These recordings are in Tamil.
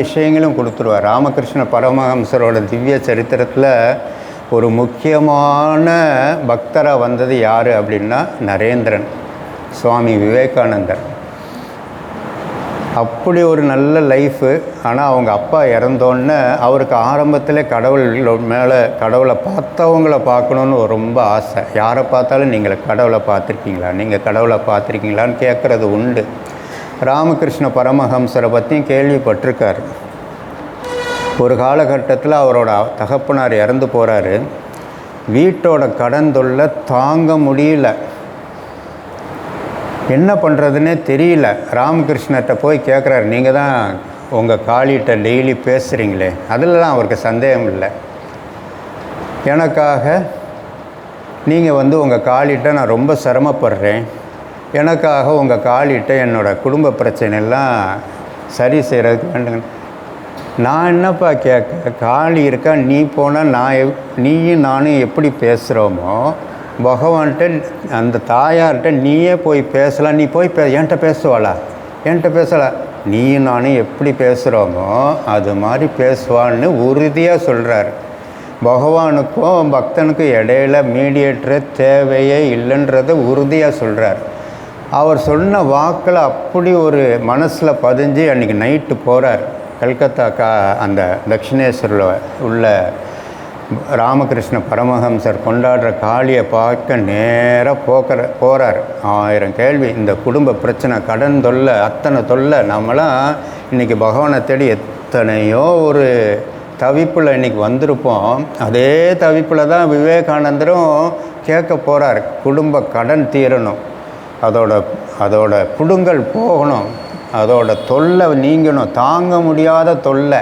விஷயங்களும் கொடுத்துருவார். ராமகிருஷ்ண பரமஹம்சரோட திவ்ய சரித்திரத்தில் ஒரு முக்கியமான பக்தராக வந்தது யார் அப்படின்னா நரேந்திரன் சுவாமி விவேகானந்தர். அப்படி ஒரு நல்ல லைஃபு. ஆனால் அவங்க அப்பா இறந்தோன்னே அவருக்கு ஆரம்பத்தில் கடவுள் மேலே கடவுளை பார்த்தவங்கள பார்க்கணுன்னு ரொம்ப ஆசை. யாரை பார்த்தாலும் நீங்கள் கடவுளை பார்த்துருக்கீங்களா? நீங்கள் கடவுளை பார்த்துருக்கீங்களான்னு கேட்குறது உண்டு. ராமகிருஷ்ண பரமஹம்சரை பற்றியும் கேள்விப்பட்டிருக்காரு. ஒரு காலகட்டத்தில் அவரோட தகப்பனார் இறந்து போகிறாரு வீட்டோட கடன் தொல்லை தாங்க முடியல. என்ன பண்ணுறதுன்னே தெரியல. ராமகிருஷ்ணர்கிட்ட போய் கேட்குறாரு நீங்கள் தான் உங்கள் காளிகிட்ட டெய்லி பேசுகிறீங்களே அதிலலாம் அவருக்கு சந்தேகம் இல்லை. எனக்காக நீங்கள் வந்து உங்கள் காளிகிட்ட நான் ரொம்ப சிரமப்படுறேன். எனக்காக உங்கள் காளிகிட்ட என்னோடய குடும்ப பிரச்சனையெல்லாம் சரி செய்கிறதுக்கு வேண்டுங்க. நான் என்னப்பா கேட்க காளி இருக்கா நீ போனால் நான் நீயும் நானும் எப்படி பேசுகிறோமோ பகவான்கிட்ட அந்த தாயார்கிட்ட நீயே போய் பேசலாம். நீ போய் பே என்கிட்ட பேசுவாளா? என்கிட்ட பேசலாம் நீயும் நானும் எப்படி பேசுகிறோமோ அது மாதிரி பேசுவான்னு உறுதியாக சொல்கிறார் பகவானுக்கும் பக்தனுக்கும் இடையில மீடியேட்டர் தேவையே இல்லைன்றதை உறுதியாக சொல்கிறார் அவர் சொன்ன வாக்கில் அப்படி ஒரு மனசில் பதிஞ்சு அன்றைக்கி நைட்டு போகிறார் கல்கத்தா கா அந்த தட்சிணேஸ்வரில் உள்ள ராமகிருஷ்ண பரமஹம்சர் கொண்டாடுற காளியை பார்க்க நேராக போக்கிற போகிறார் ஆயிரம் கேள்வி. இந்த குடும்ப பிரச்சனை கடன் தொல்லை அத்தனை தொல்லை நம்மளாம் இன்றைக்கி பகவானை தேடி எத்தனையோ ஒரு தவிப்பில் இன்றைக்கி வந்திருப்போம். அதே தவிப்பில் தான் விவேகானந்தரும் கேட்க போகிறார் குடும்ப கடன் தீரணும். அதோட அதோட புடுங்கல் போகணும். அதோட தொல்லை நீங்கணும். தாங்க முடியாத தொல்லை.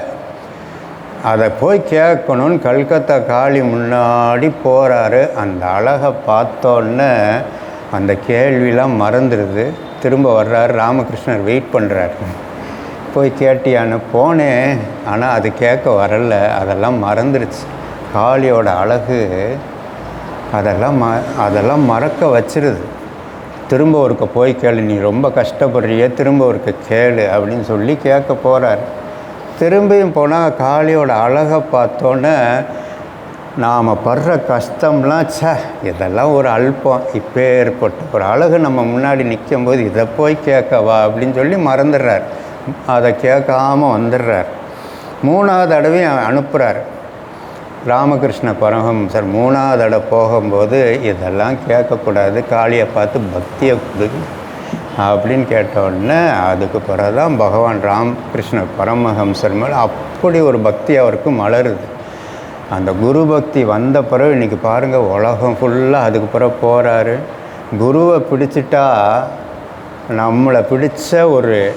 அதை போய் கேட்கணும்னு கல்கத்தா காளி முன்னாடி போகிறாரு அந்த அழகை பார்த்தோன்னே அந்த கேள்விலாம் மறந்துடுது. திரும்ப வர்றாரு ராமகிருஷ்ணர் வெயிட் பண்ணுறாரு போய் கேட்டியான்னு போனேன் ஆனால் அது கேட்க வரல. அதெல்லாம் மறந்துடுச்சு. காளியோட அழகு அதெல்லாம் ம அதெல்லாம் மறக்க வச்சிருது. திரும்ப ஒருக்க போய் கேளு நீ ரொம்ப கஷ்டப்படுறியே திரும்ப ஒருக்க கேளு அப்படின்னு சொல்லி கேட்க போகிறார் திரும்பியும் போனால் காளியோட அழகை பார்த்தோன்னே நாம் படுற கஷ்டம்லாம் ச இதெல்லாம் ஒரு அல்பம். இப்போ ஏற்பட்ட ஒரு அழகு நம்ம முன்னாடி நிற்கும் போது இதை போய் கேட்கவா அப்படின்னு சொல்லி மறந்துடுறார். அதை கேட்காம வந்துடுறார். மூணாவது தடவையும் அனுப்புகிறார் ராமகிருஷ்ண பரமஹம்சர் மூணாவது தடவை போகும்போது இதெல்லாம் கேட்கக்கூடாது காளியை பார்த்து பக்தியை கொடு அப்படின்னு கேட்டவுடனே அதுக்கு பிறகு தான் பகவான் ராமகிருஷ்ண பரமஹம்சர் மேலே அப்படி ஒரு பக்தி அவருக்கு மலருது. அந்த குரு பக்தி வந்த பிறகு இன்றைக்கி பாருங்கள் உலகம் ஃபுல்லாக அதுக்கு பிறகு போகிறாரு குருவை பிடிச்சிட்டா நம்மளை பிடிச்ச ஒரு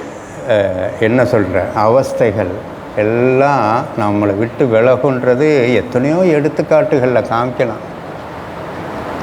என்ன சொல்கிற அவஸ்தைகள் எல்லாம் நம்மளை விட்டு விலகுன்றது எத்தனையோ எடுத்துக்காட்டுகளில் காமிக்கலாம்.